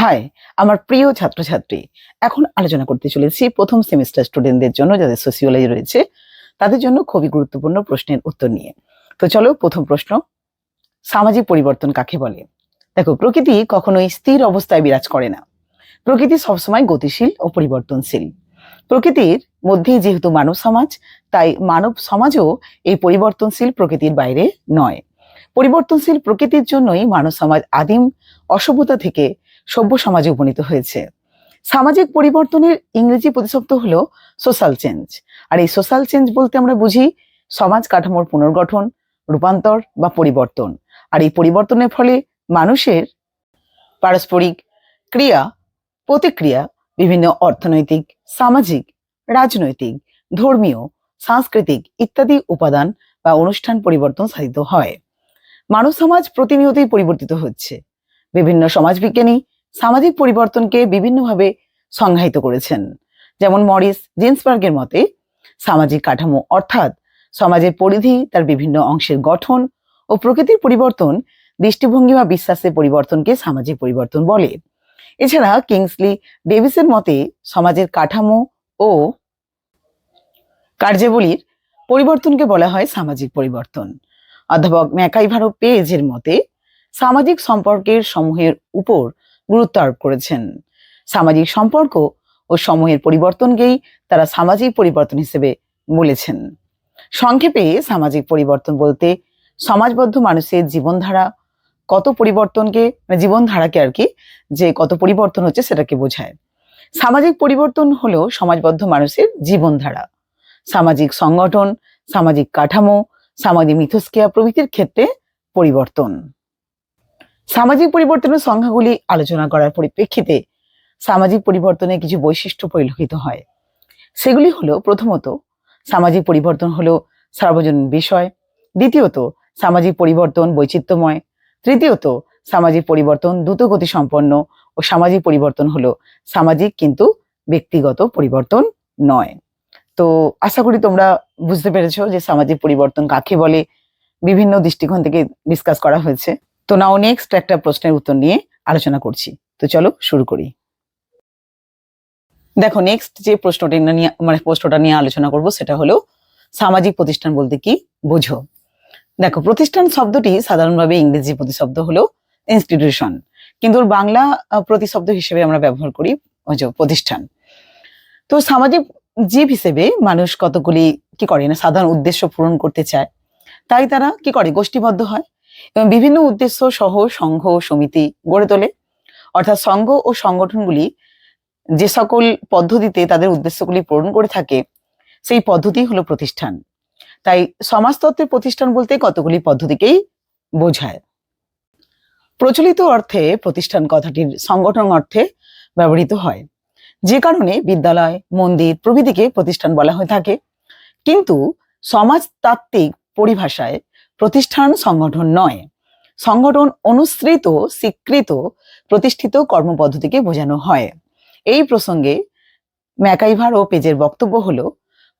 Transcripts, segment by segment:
High, আমার প্রিয় ছাত্রছাত্রী, এখন আলোচনা করতে চলেছি প্রথম সেমিস্টার স্টুডেন্টদের জন্য যাদের সোসিওলজি রয়েছে, তাদের জন্য খুবই গুরুত্বপূর্ণ প্রশ্নের উত্তর নিয়ে। তো চলো প্রথম প্রশ্ন, সামাজিক পরিবর্তন কাকে বলে? দেখো, প্রকৃতি কখনোই স্থির অবস্থায় বিরাজ করে না। প্রকৃতি সবসময় গতিশীল ও পরিবর্তনশীল। প্রকৃতির মধ্যেই যেহেতু মানব সমাজ, তাই মানব সমাজও এই পরিবর্তনশীল প্রকৃতির বাইরে নয়। পরিবর্তনশীল প্রকৃতির জন্যই মানব সমাজ আদিম অসভ্যতা থেকে সভ্য সমাজে উপনীত হয়েছে। সামাজিক পরিবর্তনের ইংরেজি প্রতিশব্দ হলো সোশ্যাল চেঞ্জ আর এই সোশ্যাল চেঞ্জ বলতে আমরা বুঝি সমাজ কাঠামোর পুনর্গঠন, রূপান্তর বা পরিবর্তন। আর এই পরিবর্তনের ফলে মানুষের পারস্পরিক ক্রিয়া, প্রতিক্রিয়া, বিভিন্ন অর্থনৈতিক, সামাজিক, রাজনৈতিক, ধর্মীয়, সাংস্কৃতিক ইত্যাদি উপাদান বা অনুষ্ঠান পরিবর্তন সাধিত হয়। মানব সমাজ প্রতিনিয়তই পরিবর্তিত হচ্ছে। বিভিন্ন সমাজবিজ্ঞানী সামাজিক পরিবর্তনকে বিভিন্নভাবে সংজ্ঞায়িত করেছেন। যেমন মরিস জিন্সবার্গের মতে, সামাজিক কাঠামো অর্থাৎ সমাজের পরিধি, তার বিভিন্ন অংশের গঠন ও প্রকৃতির পরিবর্তন দৃষ্টিভঙ্গি বা বিশ্বাসের পরিবর্তনকে সামাজিক পরিবর্তন বলে। এছাড়া কিংসলি ডেভিসের মতে, সমাজের কাঠামো ও কার্যাবলীর পরিবর্তনকে বলা হয় সামাজিক পরিবর্তন। অধ্যাপক ম্যাকাইভারো পেজের মতে, সামাজিক সম্পর্কের সমূহের উপর গুরুত্ব আরোপ করেছেন। সামাজিক সম্পর্ক ও সমূহের পরিবর্তনকেই তারা সামাজিক পরিবর্তন হিসেবে বলেছেন। সংক্ষেপে সামাজিক পরিবর্তন বলতে সমাজবদ্ধ মানুষের জীবনধারা, কত পরিবর্তনকে মানে জীবনধারাকে আর কি, যে কত পরিবর্তন হচ্ছে সেটাকে বোঝায়। সামাজিক পরিবর্তন হলো সমাজবদ্ধ মানুষের জীবনধারা। সামাজিক সংগঠন, সামাজিক কাঠামো, সামাজিক মিথস্ক্রিয়া প্রভৃতির ক্ষেত্রে পরিবর্তন। সামাজিক পরিবর্তনের সংখ্যাগুলি আলোচনা করার পরিপ্রেক্ষিতে সামাজিক পরিবর্তনের কিছু বৈশিষ্ট্য পরিলক্ষিত হয়। সেগুলি হলো, প্রথমত, সামাজিক পরিবর্তন হলো সার্বজনীন বিষয়। দ্বিতীয়ত, সামাজিক পরিবর্তন বৈচিত্র্যময়। তৃতীয়ত, সামাজিক পরিবর্তন দ্রুতগতি সম্পন্ন ও সামাজিক পরিবর্তন হলো সামাজিক কিন্তু ব্যক্তিগত পরিবর্তন নয়। তো আশা করি তোমরা বুঝতে পেরেছ যে সামাজিক পরিবর্তন কাকে বলে। বিভিন্ন দৃষ্টিকোণ থেকে ডিসকাস করা হয়েছে। তো নাও নেক্সট একটা প্রশ্নের উত্তর নিয়ে আলোচনা করছি। তো চলো শুরু করি। দেখো নেক্সট যে প্রশ্নটা নিয়ে মানে প্রশ্নটা নিয়ে আলোচনা করব সেটা হলো, সামাজিক প্রতিষ্ঠান বলতে কি বোঝো? দেখো প্রতিষ্ঠান শব্দটি সাধারণভাবে ইংরেজি প্রতিশব্দ হলো ইনস্টিটিউশন কিন্তু বাংলা প্রতিশব্দ হিসেবে আমরা ব্যবহার করি প্রতিষ্ঠান। তো সামাজিক জীব হিসেবে মানুষ কতগুলি কি করে না, সাধারণ উদ্দেশ্য পূরণ করতে চায়, তাই তারা কি করে, গোষ্ঠীবদ্ধ হয়? এবং বিভিন্ন উদ্দেশ্য সহ সংঘ সমিতি গড়ে তোলে। অর্থাৎ সংঘ ও সংগঠনগুলি যে সকল পদ্ধতিতে তাদের উদ্দেশ্যগুলি পূরণ করে থাকে, সেই পদ্ধতি হলো প্রতিষ্ঠান। তাই সমাজতত্ত্বের প্রতিষ্ঠান বলতে কতগুলি পদ্ধতিকেই বোঝায়? প্রচলিত অর্থে প্রতিষ্ঠান কথাটির সংগঠন অর্থে ব্যবহৃত হয়। যে কারণে বিদ্যালয়, মন্দির প্রভৃতিকে প্রতিষ্ঠান বলা হয়ে থাকে। কিন্তু সমাজতাত্ত্বিক পরিভাষায় প্রতিষ্ঠান সংগঠন নয়। সংগঠন অনুসৃত, স্বীকৃত, প্রতিষ্ঠিত কর্মপদ্ধতিকে বোঝানো হয়। এই প্রসঙ্গে ম্যাকাইভার ও পেজের বক্তব্য হলো,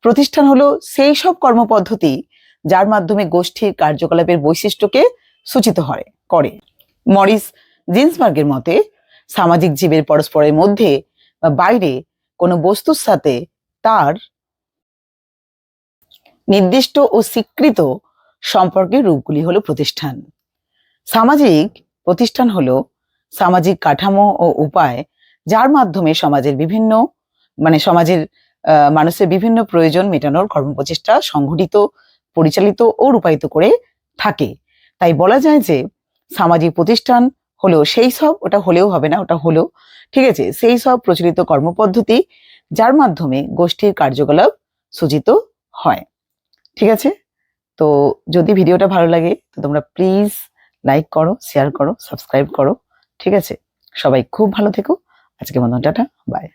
প্রতিষ্ঠান হলো সেই সব কর্মপদ্ধতি যার মাধ্যমে গোষ্ঠীর কার্যকলাপের বৈশিষ্ট্যকে সূচিত হয়, করে। মরিস জিন্সবার্গের মতে, সামাজিক জীবের পরস্পরের মধ্যে বা বাইরে কোনো বস্তুর সাথে তার নির্দিষ্ট ও স্বীকৃত সম্পর্কের রূপগুলি হলো প্রতিষ্ঠান। সামাজিক প্রতিষ্ঠান হলো সামাজিক কাঠামো ও উপায় যার মাধ্যমে সমাজের বিভিন্ন মানে সমাজের মানুষের বিভিন্ন প্রয়োজন মেটানোর কর্মপ্রচেষ্টা সংঘটিত, পরিচালিত ও রূপায়িত করে থাকে। তাই বলা যায় যে সামাজিক প্রতিষ্ঠান হলো সেই সব, ওটা হলেও হবে না, ওটা হলো, ঠিক আছে, সেই সব প্রচলিত কর্মপদ্ধতি যার মাধ্যমে গোষ্ঠীর কার্যকলাপ সূচিত হয়। ঠিক আছে? তো যদি ভিডিওটা ভালো লাগে, তো তোমরা প্লিজ লাইক করো শেয়ার করো সাবস্ক্রাইব করো, ঠিক আছে? সবাই খুব ভালো থেকো। আজকে মতন টাটা বাই